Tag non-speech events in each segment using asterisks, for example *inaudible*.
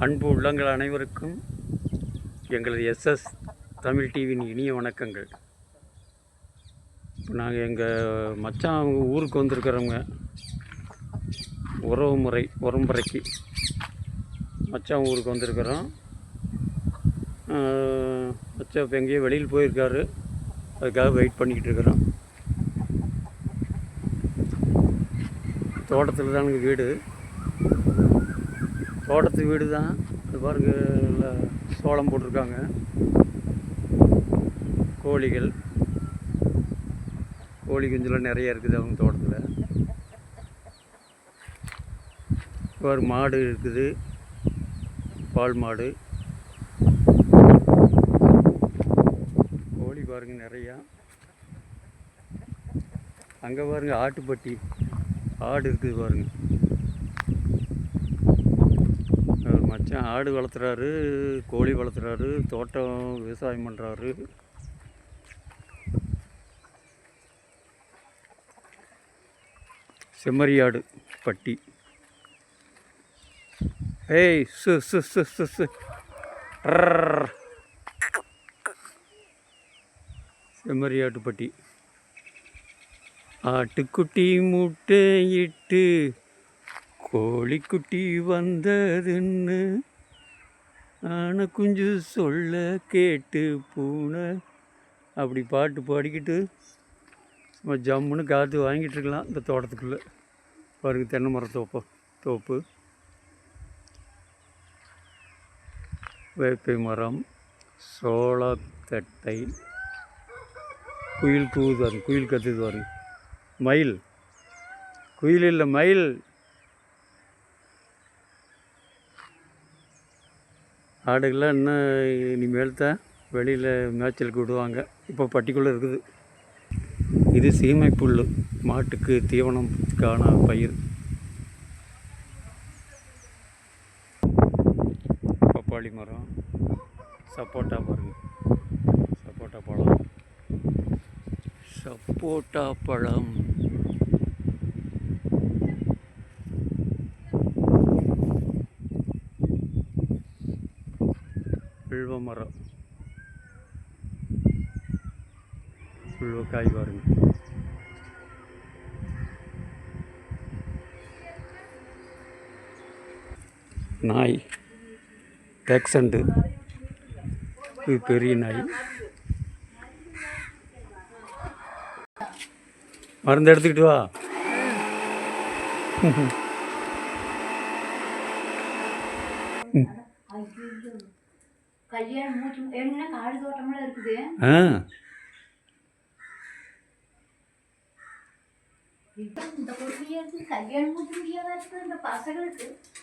அன்பு உள்ளங்கள் அனைவருக்கும் எங்களது எஸ்எஸ் தமிழ் டிவியின் இனிய வணக்கங்கள். இப்போ நாங்கள் எங்கள் மச்சான் அவங்க ஊருக்கு வந்திருக்கிறவங்க. உறவு முறை உறம்புறைக்கு மச்சான் ஊருக்கு வந்திருக்கிறோம். ஆஹ், மச்சான் இப்போ எங்கேயோ வெளியில் போயிருக்காரு. அதுக்காக வெயிட் பண்ணிக்கிட்டு இருக்கிறோம். தோட்டத்தில் தானுங்க வீடு. தோட்டத்து வீடு தான். அது பாருங்க சோளம் போட்டிருக்காங்க. கோழிகள். கோழி குஞ்செல்லாம் நிறைய இருக்குது அவங்க தோட்டத்தில். ஒரு மாடு இருக்குது. பால் மாடு. கோழி பாருங்க நிறையா. அங்கே பாருங்க ஆட்டுப்பட்டி. ஆடு இருக்குது பாருங்கள் மச்சான் ஆடு வளர்த்துறாரு கோழி வளர்த்துறாரு தோட்டம் விவசாயம் பண்ணுறாரு செம்மறியாடு பட்டி. ஏய் சு சு சு சு சு. செம்மறியாட்டு பட்டி. ஆட்டுக்குட்டி முட்டையிட்டு கோழிக்குட்டி வந்ததுன்னு ஆன குஞ்சு சொல்ல கேட்டு பூனை. அப்படி பாட்டு பாடிக்கிட்டு நம்ம ஜம்முன்னு காற்று வாங்கிட்டு இருக்கலாம் இந்த தோட்டத்துக்குள்ளே. பாருங்க தென்னை மர தோப்பு தோப்பு. வேப்பை மரம் சோளத்தட்டை குயில் கூது பாருங்க குயில் கத்துது பாருங்க. மயில். குயில் இல்லை மயில். ஆடுகள்லாம் இன்னும் இனிமேல் தான் வெளியில் மேய்ச்சலுக்கு விடுவாங்க. இப்போ பட்டிக்குள்ளே இருக்குது. இது சீமை புல் மாட்டுக்கு தீவனம்கான பயிர். பப்பாளி மரம். சப்போட்டா பாருங்க சப்போட்டா பழம். சப்போட்டா பழம். வில்வ மரம் வில்வக்காய் பாருங்க நாய் டேக்ஸண்டு இது பெரிய நாய் மருந்து எடுத்துக்கிட்டு வா கல்யாணம் மூச்சு என்ன காடு தோட்டம்லாம் இருக்குது? ஆ.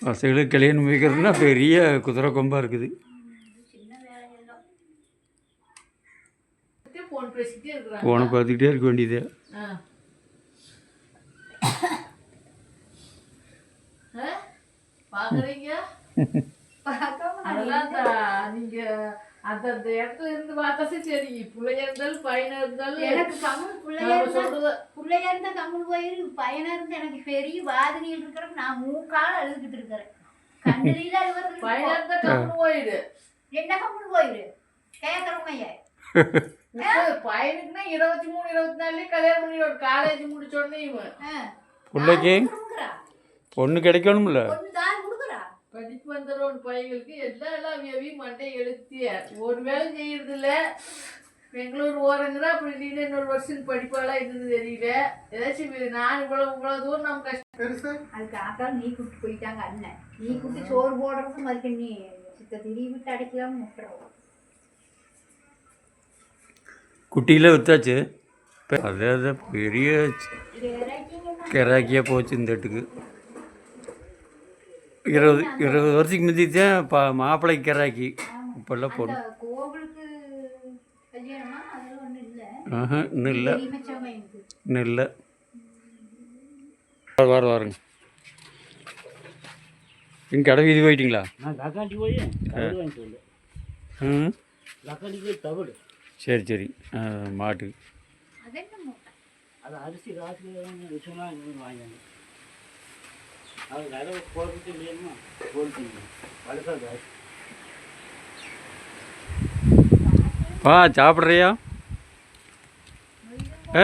பசங்களுக்கு? கல்யாணம் வைக்கிறதுனா பெரிய குதிரை கொம்பாக இருக்குது. ஃபோன் பார்த்துக்கிட்டே இருக்க வேண்டியது. ஆ. *laughs* அதெல்லாம் நீங்க அந்தந்த இடத்துல இருந்து பார்த்தாசே சரி பிள்ளையா இருந்தாலும் பையனா இருந்தாலும் எனக்கு கம்மல் பிள்ளையா இருந்தா பிள்ளையா இருந்தா கம்மல் போயிரு பையனா இருந்தா எனக்கு பெரிய வாதினியில் இருக்கிறப்ப நான் மூக்கால அழுதுகிட்டு இருக்கிறேன். கண்ணில அழுவது பையனா இருந்தா கம்முன்னு போயிடு என்ன கம்மல் போயிரு? கேட்கறமையா இப்ப *laughs* பையனுக்குன்னா இருபத்தி மூணு இருபத்தி நாலுலயே கல்யாணம் பண்ணிடுவாரு காலேஜ் முடிச்ச உடனே இவன். பிள்ளைக்கு பொண்ணு கிடைக்கணும்ல. படிப்பு வந்துடும் பையங்களுக்கு எல்லாம் எல்லாம் அவி மண்டை எழுத்திய ஒரு வேலை செய்யறது இல்ல பெங்களூர் ஓரங்கிறா அப்படி இல்லைன்னா இன்னொரு வருஷம் படிப்பாளா இருந்தது தெரியல. ஏதாச்சும் நான் இவ்வளவு இவ்வளவு தூரம் நம்ம கஷ்டம் அதுக்கு ஆக்கால் நீ கூப்பிட்டு போயிட்டாங்க அண்ணன். நீ கூப்பிட்டு சோறு போடுறதுக்கு மறுக்க நீ சித்த திரி விட்டு அடைக்கலாம் முட்டுறோம் குட்டியில் வித்தாச்சு. இப்ப அதே பெரிய கிராக்கியாக போச்சு இந்த வீட்டுக்கு இருபது இருபது வருஷத்துக்கு முந்தி தான் பா மாப்பிள்ளைக்கு கிராக்கி. இப்போல்லாம் பொண்ணு. இல்லை. ஆஹா இன்னும் இல்லை. இன்னும் இல்லை. வர வாருங்க. இங்கே கடை வீதி போயிட்டீங்களா? ம். சரி சரி. ஆ, மாட்டு. அதென்ன மூட்டை? அது அரிசி இன்னும் வாங்கினாங்க அது கடை போட்டுட்டு இல்லையா போட்டு பழசாக பா சாப்பிட்றியா? ஆ?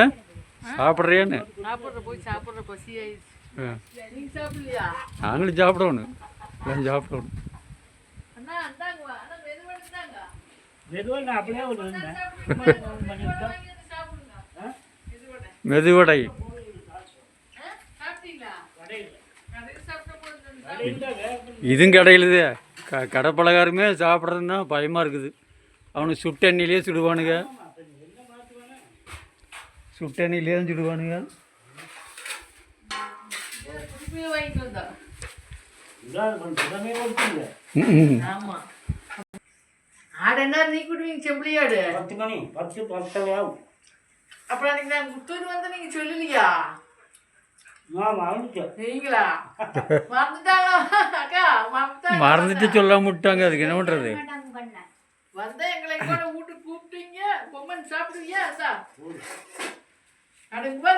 சாப்பிட்றியான்னு? சாப்பிட்ற போய் சாப்பிட்ற பசி ஆயிடுச்சு ஆ நீங்க சாப்பிடலையா நாங்களும் சாப்பிடணும் எல்லாம் சாப்பிடணும் அண்ணா இந்தாங்க வா அண்ணா மெதுவாக இருந்தாங்க மெதுவாக நான் அப்படியே ஒரு இருந்தேன் சாப்பிடுங்க ஆ? மெதுவடை சாப்பிட்டீங்களா கடையில் கடையில் சாப்பிட்ட போது கடையில் தான் இதுவும் கடையிலுதே க கடை பலகாரமே சாப்பிட்றதுன்னா பயமாக இருக்குது. அவனுக்கு சுட்டெண்ணிலே சுடுவானுங்க. சுட்டெண்ணிலே தான் சுடுவானுங்க. ஆடு என்ன நீ குடுவீங்க செம்பிளியாடு பத்து மணி பத்து பத்தரை ஆகும். அப்புறம் அன்னைக்கு நான் குத்தூர் வந்து நீங்க சொல்லலையா? நீங்களா? மறந்துட்டு சொல்லாம விட்டாங்க. அதுக்கு என்ன பண்ணுறது மாட்டாங்க பண்ண வந்தா எங்களை கூட வீட்டுக்கு கூப்பிட்டீங்க. பொம்மன் சாப்பிடுவியா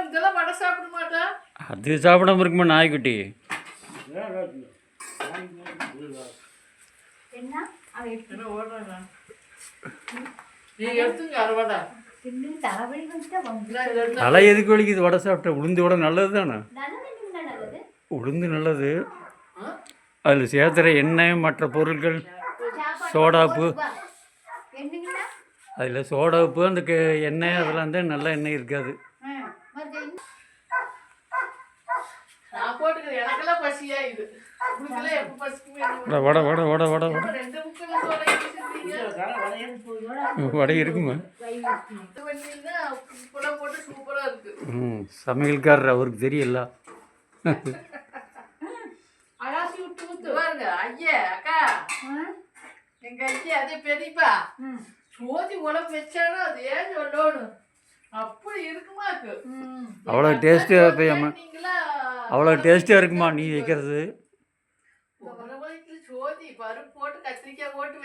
இதெல்லாம் வடை சாப்பிட மாட்டா. அது சாப்பிடாம இருக்குமா நாய்க்குட்டி. என்ன? ஓடுறாங்க நீங்க எடுத்துங்க அரை தலை எதுக்கு வலிக்குது? வடை சாப்பிட்டா உளுந்து வடை நல்லது தானே உளுந்து நல்லது? அதில் சேர்த்துற எண்ணெய் மற்ற பொருட்கள் சோடாப்பு அதில் சோடா உப்பு அந்த எண்ணெய் அதெல்லாம் தான் நல்ல எண்ணெய் இருக்காது. வடை வடை வடை வடை வடை இருக்குமா? இது பண்ணீங்கன்னா உப்புலாம் போட்டு சூப்பரா இருக்கு. ம் சமையல்காரர் அவருக்கு தெரியல. அலாசி விட்டு ஊத்து. பாருங்க ஐயா அக்கா. ஆ?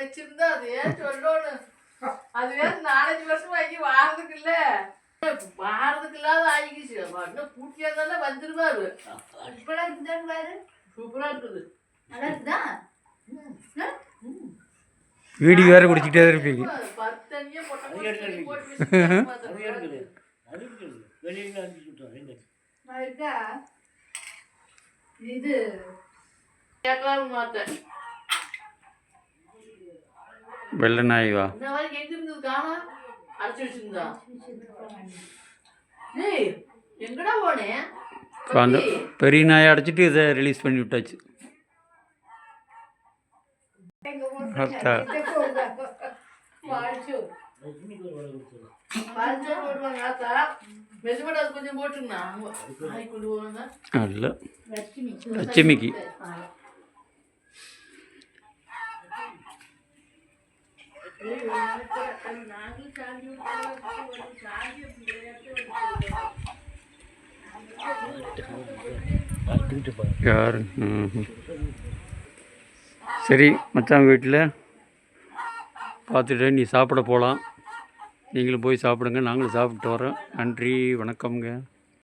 வச்சிருந்தா அது ஏன் சொல்லணும் அது வேற நாலஞ்சு வருஷம் வாங்கி வாரதுக்கு இல்ல வாரதுக்கு இல்லாத ஆகிக்கிச்சு இன்னும் பூட்டியாதானே வந்துருவாரு. இப்பெல்லாம் இருக்குதான்னு பாரு? சூப்பரா இருக்குது. நல்லா இருக்குதா? ஆ? வீடி வேற குடிச்சிட்டே தான் இருப்பீங்க. பருப்பு தனியா போட்ட அது எடுத்து போட்டு அது வச்சிருக்காங்க. இருக்குது அது இருக்குது வெளியில் அனுப்பி விட்டோம் எங்க நல்லா இருக்கா இது கேட்கலாம்னு பார்த்தேன் வெள்ளை நாய் வா அந்த பெரிய நாயை அடைச்சிட்டு இதை ரிலீஸ் பண்ணி விட்டாச்சு. அத்தா. வாழ்ச்சோ இன்னைக்கு ஒரு வடை கொடுத்துருவோம் வாழ்ச்சோ போடுவாங்க ஆத்தா மெதுவடை அது கொஞ்சம் போட்டுங்கண்ணா நாய் கொண்டு போவாங்க அல்ல லட்சுமி லட்சுமிக்கு பார்த்துக்கிட்டு போகிறேன் யார்? சரி மச்சான் வீட்டில் பார்த்துட்டு நீ சாப்பிட போகலாம் நீங்களும் போய் சாப்பிடுங்க நாங்களும் சாப்பிட்டு வரோம் நன்றி வணக்கம்ங்க.